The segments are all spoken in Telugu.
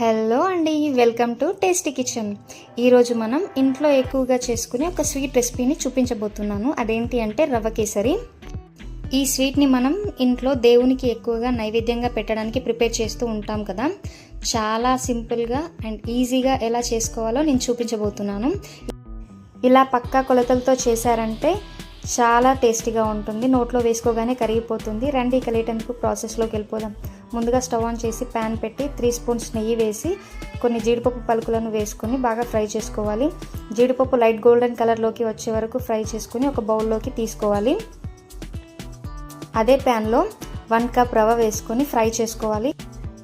హలో అండి వెల్కమ్ టు టేస్టీ కిచెన్. ఈరోజు మనం ఇంట్లో ఎక్కువగా చేసుకునే ఒక స్వీట్ రెసిపీని చూపించబోతున్నాను. అదేంటి అంటే రవ్వ కేసరి. ఈ స్వీట్ని మనం ఇంట్లో దేవునికి ఎక్కువగా నైవేద్యంగా పెట్టడానికి ప్రిపేర్ చేస్తూ ఉంటాం కదా. చాలా సింపుల్గా అండ్ ఈజీగా ఎలా చేసుకోవాలో నేను చూపించబోతున్నాను. ఇలా పక్కా కొలతలతో చేశారంటే చాలా టేస్టీగా ఉంటుంది. నోట్లో వేసుకోగానే కరిగిపోతుంది. రండి ఇక లేటెందుకు ప్రాసెస్లోకి వెళ్ళిపోదాం. ముందుగా స్టవ్ ఆన్ చేసి ప్యాన్ పెట్టి త్రీ స్పూన్స్ నెయ్యి వేసి కొన్ని జీడిపప్పు పలుకులను వేసుకొని బాగా ఫ్రై చేసుకోవాలి. జీడిపప్పు లైట్ గోల్డెన్ కలర్లోకి వచ్చే వరకు ఫ్రై చేసుకొని ఒక బౌల్లోకి తీసుకోవాలి. అదే ప్యాన్లో వన్ కప్ రవ్వ వేసుకొని ఫ్రై చేసుకోవాలి.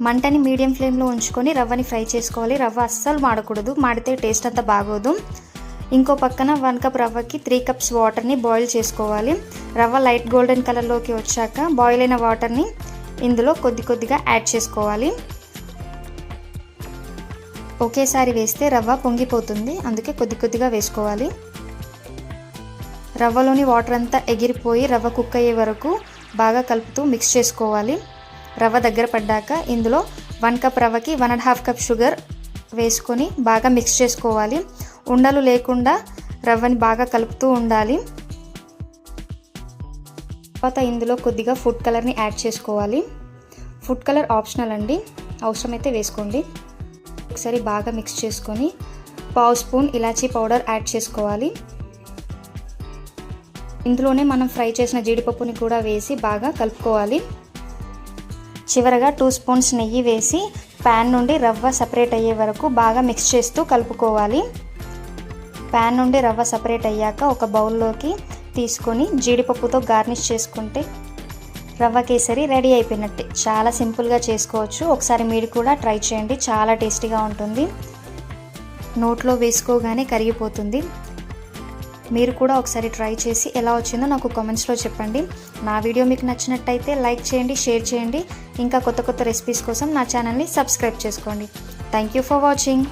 మంటని మీడియం ఫ్లేమ్లో ఉంచుకొని రవ్వని ఫ్రై చేసుకోవాలి. రవ్వ అస్సలు మాడకూడదు. మాడితే టేస్ట్ అంతా బాగోదు. ఇంకో పక్కన వన్ కప్ రవ్వకి త్రీ కప్స్ వాటర్ని బాయిల్ చేసుకోవాలి. రవ్వ లైట్ గోల్డెన్ కలర్లోకి వచ్చాక బాయిల్ అయిన వాటర్ని ఇందులో కొద్ది కొద్దిగా యాడ్ చేసుకోవాలి. ఒకేసారి వేస్తే రవ్వ పొంగిపోతుంది. అందుకే కొద్ది కొద్దిగా వేసుకోవాలి. రవ్వలోని వాటర్ అంతా ఎగిరిపోయి రవ్వ కుక్ అయ్యే వరకు బాగా కలుపుతూ మిక్స్ చేసుకోవాలి. రవ్వ దగ్గర పడ్డాక ఇందులో one cup రవ్వకి one and half cup sugar వేసుకొని బాగా మిక్స్ చేసుకోవాలి. ఉండలు లేకుండా రవ్వని బాగా కలుపుతూ ఉండాలి. తర్వాత ఇందులో కొద్దిగా ఫుడ్ కలర్ని యాడ్ చేసుకోవాలి. ఫుడ్ కలర్ ఆప్షనల్ అండి. అవసరమైతే వేసుకోండి. ఒకసారి బాగా మిక్స్ చేసుకొని పావు స్పూన్ ఇలాచీ పౌడర్ యాడ్ చేసుకోవాలి. ఇందులోనే మనం ఫ్రై చేసిన జీడిపప్పుని కూడా వేసి బాగా కలుపుకోవాలి. చివరగా టూ స్పూన్స్ నెయ్యి వేసి ప్యాన్ నుండి రవ్వ సపరేట్ అయ్యే వరకు బాగా మిక్స్ చేస్తూ కలుపుకోవాలి. ప్యాన్ నుండి రవ్వ సపరేట్ అయ్యాక ఒక బౌల్లోకి తీసుకొని జీడిపప్పుతో గార్నిష్ చేసుకుంటే రవ్వ కేసరి రెడీ అయిపోయినట్టే. చాలా సింపుల్గా చేసుకోవచ్చు. ఒకసారి మీరు కూడా ట్రై చేయండి. చాలా టేస్టీగా ఉంటుంది. నోట్లో వేసుకోగానే కరిగిపోతుంది. మీరు కూడా ఒకసారి ట్రై చేసి ఎలా వచ్చిందో నాకు కామెంట్స్లో చెప్పండి. నా వీడియో మీకు నచ్చినట్టయితే లైక్ చేయండి షేర్ చేయండి. ఇంకా కొత్త కొత్త రెసిపీస్ కోసం నా ఛానల్ని సబ్స్క్రైబ్ చేసుకోండి. Thank you for watching.